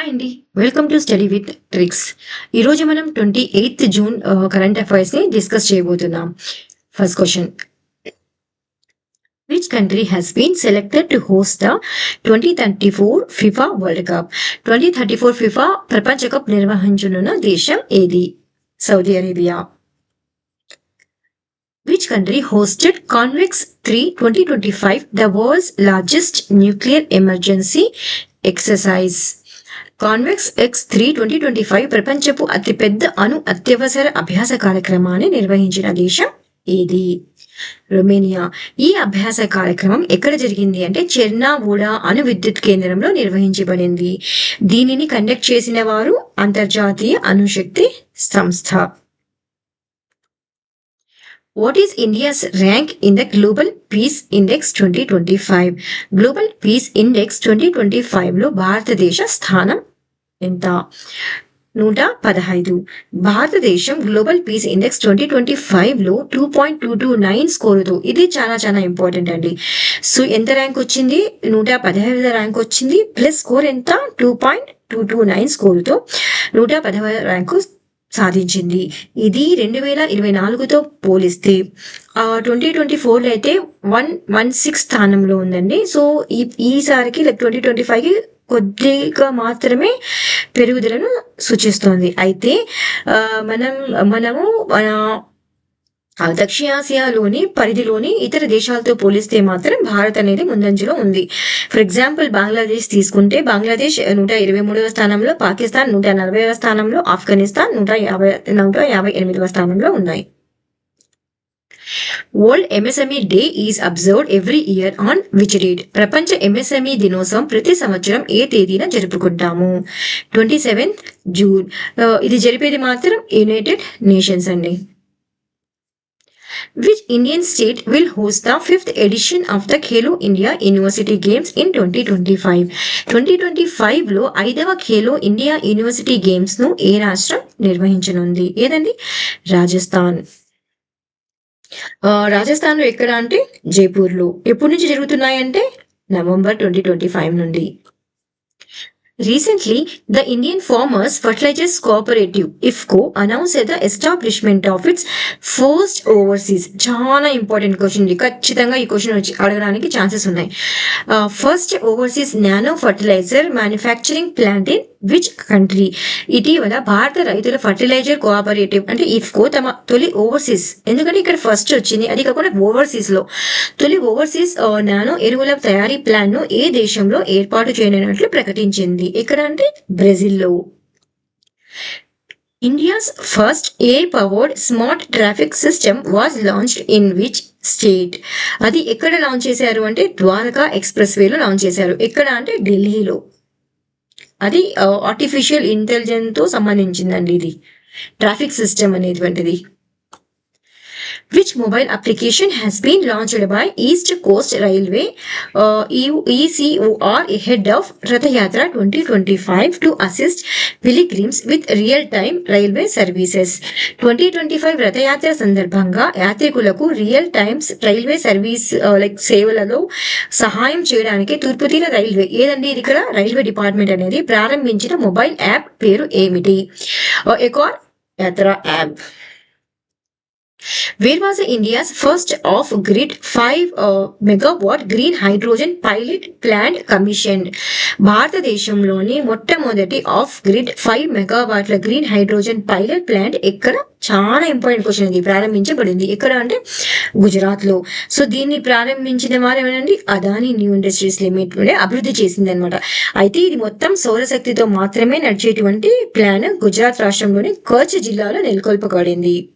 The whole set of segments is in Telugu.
హాయ్ అండి. Welcome to study with tricks ఈరోజు మనం ట్వంటీ ఎయిత్ జూన్ కరెంట్ అఫైర్స్ని డిస్కస్ చేయబోతున్నాం first question which country has been selected to host the twenty thirty four FIFA World Cup twenty thirty four FIFA ప్రపంచ కప్ నిర్వహించనున్న దేశం ఏది? Saudi Arabia Which country hosted Convex 3 2025, the world's largest nuclear emergency exercise? Convex X three twenty twenty five ప్రపంచపు అతిపెద్ద అణు అత్యవసర అభ్యాస కార్యక్రమాన్ని నిర్వహించిన దేశం ఏది? రొమేనియా. ఈ అభ్యాస కార్యక్రమం ఎక్కడ జరిగింది అంటే చెర్నావూడా అణు విద్యుత్ కేంద్రంలో నిర్వహించబడింది. దీనిని కండక్ట్ చేసిన వారు అంతర్జాతీయ అణుశక్తి సంస్థ. What is India's rank in the global peace index twenty twenty five global peace index twenty twenty ఫైవ్లో భారతదేశ స్థానం ఎంత? నూట పదహైదు. భారతదేశం global peace index twenty twenty ఫైవ్లో two point two two nine స్కోరుతో. ఇది చాలా చాలా ఇంపార్టెంట్ అండి. సో ఎంత ర్యాంక్ వచ్చింది? నూట పదహైదు ర్యాంక్ వచ్చింది. ప్లస్ స్కోర్ ఎంత? Two point two two nine స్కోరుతో. నూట పదహారు ర్యాంకు సాధించింది. ఇది రెండు వేల ఇరవై నాలుగుతో పోలిస్తే ట్వంటీ ట్వంటీ ఫోర్లో అయితే వన్ వన్ సిక్స్ స్థానంలో ఉందండి. సో ఈ ఈసారికి లైక్ ట్వంటీ ట్వంటీ ఫైవ్కి కొద్దిగా మాత్రమే పెరుగుదలను సూచిస్తోంది. అయితే మనం మనము మన దక్షిణాసియాలోని పరిధిలోని ఇతర దేశాలతో పోలిస్తే మాత్రం భారత్ అనేది ముందంజలో ఉంది. ఫర్ ఎగ్జాంపుల్ బంగ్లాదేశ్ తీసుకుంటే బంగ్లాదేశ్ నూట ఇరవై మూడవ స్థానంలో పాకిస్తాన్ నూట నలభైవ స్థానంలో ఆఫ్ఘనిస్తాన్ నూట యాభై నూట యాభై ఎనిమిదవ స్థానంలో ఉన్నాయి. World MSME day is observed every year on which date ప్రపంచ ఎంఎస్ఎంఈ దినోత్సవం ప్రతి సంవత్సరం ఏ తేదీన జరుపుకుంటాము? ట్వంటీ సెవెంత్ జూన్ ఇది జరిపేది మాత్రం యునైటెడ్ నేషన్స్ అండి. Which Indian state will host the fifth edition of the Khelo India University Games in 2025? 2025 లో ఐదవ ఖేలో ఇండియా యూనివర్సిటీ గేమ్స్ను ఏ రాష్ట్రం నిర్వహించనుంది? ఏదండి? రాజస్థాన్. రాజస్థాన్లో ఎక్కడ అంటే? జైపూర్లో. ఎప్పటి నుంచి జరుగుతున్నాయంటే? నవంబర్ ట్వంటీ ట్వంటీ ఫైవ్ నుండి. Recently, the Indian Farmers Fertilizers Cooperative IFCO announced the establishment of its first overseas చాలా ఇంపార్టెంట్ క్వశ్చన్ ఇది ఖచ్చితంగా ఈ క్వశ్చన్ వచ్చి అడగడానికి ఛాన్సెస్ ఉన్నాయి first overseas nano fertiliser manufacturing plant in which country ఇటీవల భారత రైతుల ఫర్టిలైజర్ కోఆపరేటివ్ అంటే ఇఫ్కో తమ తొలి ఓవర్సీస్ ఎందుకంటే ఇక్కడ ఫస్ట్ వచ్చింది అది కాకుండా ఓవర్సీస్లో. తొలి ఓవర్సీస్ నానో ఎరువుల తయారీ ప్లాన్ను ఏ దేశంలో ఏర్పాటు చేయనున్నట్లు ప్రకటించింది. ఎక్కడ అంటే బ్రెజిల్లో. India's first air powered smart traffic system was launched in which state అది ఎక్కడ లాంచ్ చేశారు అంటే ద్వారకా ఎక్స్ప్రెస్ వేలో లాంచ్ చేశారు. ఎక్కడ అంటే ఢిల్లీలో. అది ఆర్టిఫిషియల్ ఇంటెలిజెన్స్తో సంబంధించిందండి ఇది. ట్రాఫిక్ సిస్టమ్ అనేటువంటిది. Which mobile application has been launched by East Coast Railway uh, ECOR ahead of Ratha Yatra 2025 to assist pilgrims with real-time railway services. 2025 Rath Yatra సందర్భంగా యాత్రికులకు real times railway service like సేవలలో సహాయం చేయడానికి తూర్పు తీర రైల్వే ఏదండి ఇది ఇక్కడ రైల్వే డిపార్ట్మెంట్ అనేది ప్రారంభించిన మొబైల్ యాప్ పేరు ఏమిటి ఎకార్ యాత్ర app Where was India's first off-grid 5 uh, megawatt green hydrogen pilot plant commissioned? భారతదేశంలోని మొట్టమొదటి ఆఫ్ గ్రిడ్ ఫైవ్ మెగావాట్ల గ్రీన్ హైడ్రోజన్ పైలట్ ప్లాంట్ ఎక్కడ? చాలా ఇంపార్టెంట్ క్వశ్చన్ ఇది. ప్రారంభించబడింది. ఎక్కడ అంటే గుజరాత్లో. సో దీన్ని ప్రారంభించిన వారు ఏమనండి అదాని న్యూ ఇండస్ట్రీస్ లిమిటెడ్ అభివృద్ధి చేసింది అనమాట అయితే ఇది మొత్తం సౌరశక్తితో మాత్రమే నడిచేటువంటి ప్లాన్ గుజరాత్ రాష్ట్రంలోని కచ్ జిల్లాలో నెలకొల్పబడింది.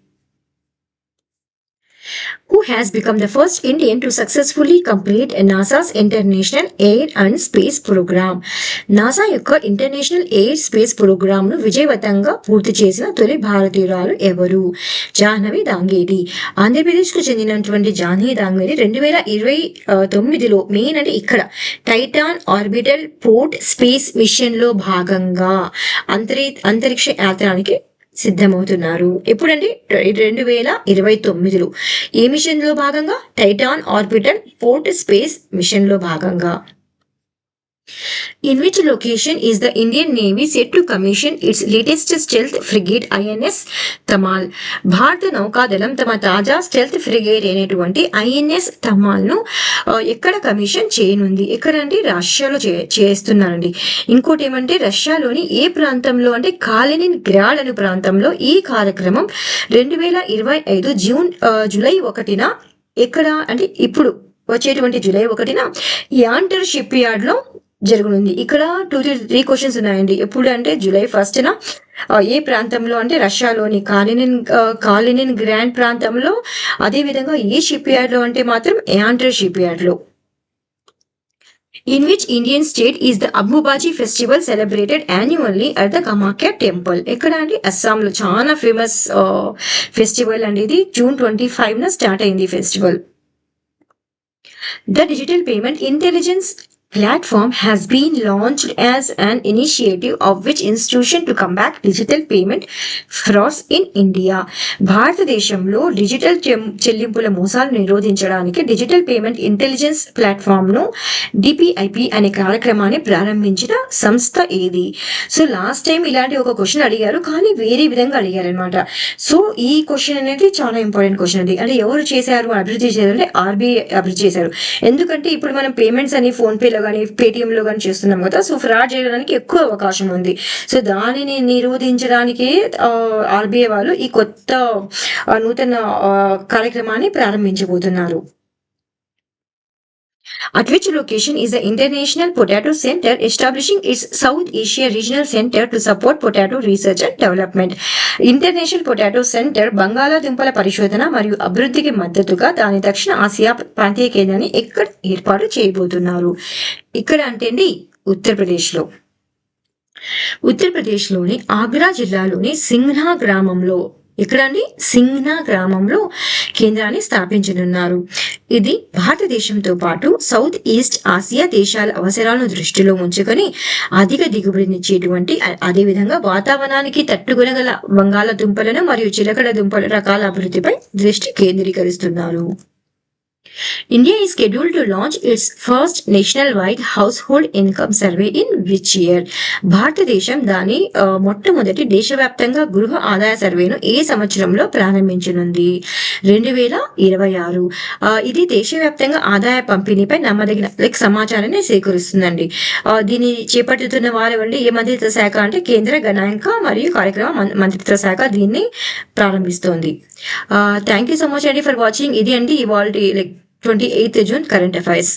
Who has become the first Indian to successfully complete NASA's International Air and Space Program. NASA యొక్క ఇంటర్నేషనల్ ఎయిర్ స్పేస్ ప్రోగ్రామ్ను విజయవంతంగా పూర్తి చేసిన తొలి భారతీయురాలు ఎవరు జాహ్నవి దాంగేడి ఆంధ్రప్రదేశ్కు చెందినటువంటి జాహ్నవి దాంగేడి రెండు వేల ఇరవై తొమ్మిదిలో మెయిన్ అంటే ఇక్కడ టైటాన్ ఆర్బిటల్ పోర్ట్ స్పేస్ మిషన్లో భాగంగా అంతరి అంతరిక్ష యాత్రానికి సిద్ధమవుతున్నారు. ఎప్పుడండి? రెండు వేల ఇరవై తొమ్మిదిలో. ఏ మిషన్లో భాగంగా? టైటాన్ ఆర్బిటల్ పోర్ట్ స్పేస్ మిషన్లో భాగంగా. In which location is the Indian Navy set to commission its latest stealth frigate INS Tamal భారత నౌకాదళం తమ తాజా స్టెల్త్ ఫ్రిగేట్ అయినటువంటి ఐఎన్ఎస్ తమాల్ను uh, ఎక్కడ కమిషన్ చేయనుంది? ఎక్కడంటే రష్యాలో చే చేస్తున్నారండి. ఇంకోటి ఏమంటే రష్యాలోని ఏ ప్రాంతంలో అంటే కాలినిన్ గ్రాడ్ అనే ప్రాంతంలో ఈ కార్యక్రమం రెండు వేల ఇరవై ఐదు జూన్ uh, జూలై ఒకటిన ఎక్కడ? అంటే ఇప్పుడు వచ్చేటువంటి జూలై ఒకటిన యాంటర్ షిప్ యార్డ్లో జరగనుంది. ఇక్కడ టూ త్రీ క్వశ్చన్స్ ఉన్నాయండి. ఎప్పుడు అంటే జూలై ఫస్ట్న ఏ ప్రాంతంలో అంటే రష్యాలోని కాలినిన్ కాలినిన్ గ్రాండ్ ప్రాంతంలో అదేవిధంగా ఏ షిప్ యార్డ్లో అంటే మాత్రం యాంటర్ షిప్ యార్డ్లో in which Indian state is the Ambubachi festival celebrated annually at the Kamakhya temple ఎక్కడ అండి? అస్సాంలో చాలా ఫేమస్ ఫెస్టివల్ అండి ఇది. జూన్ ట్వంటీ ఫైవ్న స్టార్ట్ అయింది festival the digital payment intelligence platform has been launched as an initiative of which institution to combat digital payment frauds in India. భారతదేశంలో డిజిటల్ చెల్లింపుల మోసాలు నిరోధించడానికి డిజిటల్ పేమెంట్ ఇంటెలిజెన్స్ ప్లాట్ఫామ్ను డిపిఐపి అనే కార్యక్రమాన్ని ప్రారంభించిన సంస్థ ఏది? సో లాస్ట్ టైం ఇలాంటి ఒక క్వశ్చన్ అడిగారు కానీ వేరే విధంగా అడిగారనమాట సో ఈ క్వశ్చన్ అనేది చాలా ఇంపార్టెంట్ క్వశ్చన్ అది అంటే ఎవరు చేశారు అభివృద్ధి చేశారు అంటే ఆర్బీఐ అభివృద్ధి చేశారు. ఎందుకంటే ఇప్పుడు మనం పేమెంట్స్ అని ఫోన్పేలో కానీ పేటిఎంలో కానీ చేస్తున్నాం కదా సో ఫ్రాడ్ చేయడానికి ఎక్కువ అవకాశం ఉంది. సో దానిని నిరోధించడానికి ఆర్బీఐ వాళ్ళు ఈ కొత్త నూతన కార్యక్రమాన్ని ప్రారంభించబోతున్నారు. At which location is the International Potato Center establishing its South Asia Regional Center to support potato research and development? International potato centre బంగాళాదుంపల పరిశోధన మరియు అభివృద్ధికి మద్దతుగా దాని దక్షిణ ఆసియా ప్రాంతీయ కేంద్రాన్ని ఎక్కడ ఏర్పాటు చేయబోతున్నారు ఇక్కడ అంటే అండి ఉత్తరప్రదేశ్లో ఉత్తరప్రదేశ్లోని ఆగ్రా జిల్లాలోని సింఘ్నా గ్రామంలో ఇక్కడ అండి గ్రామంలో కేంద్రాన్ని స్థాపించనున్నారు. ఇది భారతదేశంతో పాటు సౌత్ ఈస్ట్ ఆసియా దేశాల అవసరాలను దృష్టిలో ఉంచుకొని అధిక దిగుబడినిచ్చేటువంటి అదేవిధంగా వాతావరణానికి తట్టుకొనగల బంగాళదుంపలను మరియు చిలకడ దుంపల రకాల అభివృద్ధిపై దృష్టి కేంద్రీకరిస్తున్నారు. India is scheduled to launch its first nationwide household income survey in which year? భారతదేశం దాని మొట్టమొదటి దేశవ్యాప్తంగా గృహ ఆదాయ సర్వేను ఏ సంవత్సరంలో ప్రారంభించనుంది? రెండు వేల ఇరవై ఆరు. ఇది దేశవ్యాప్తంగా ఆదాయ పంపిణీపై నమ్మదగిన లైక్ సమాచారాన్ని సేకరిస్తుందండి. దీన్ని చేపట్టుతున్న వారు అండి ఏ మంత్రిత్వ శాఖ అంటే కేంద్ర గణాంక మరియు కార్యక్రమ మంత్రిత్వ శాఖ దీన్ని ప్రారంభిస్తోంది. థ్యాంక్ యూ సో మచ్ అండి ఫర్ వాచింగ్ ఇది అండి ఇవాళ like twenty eighth June current affairs.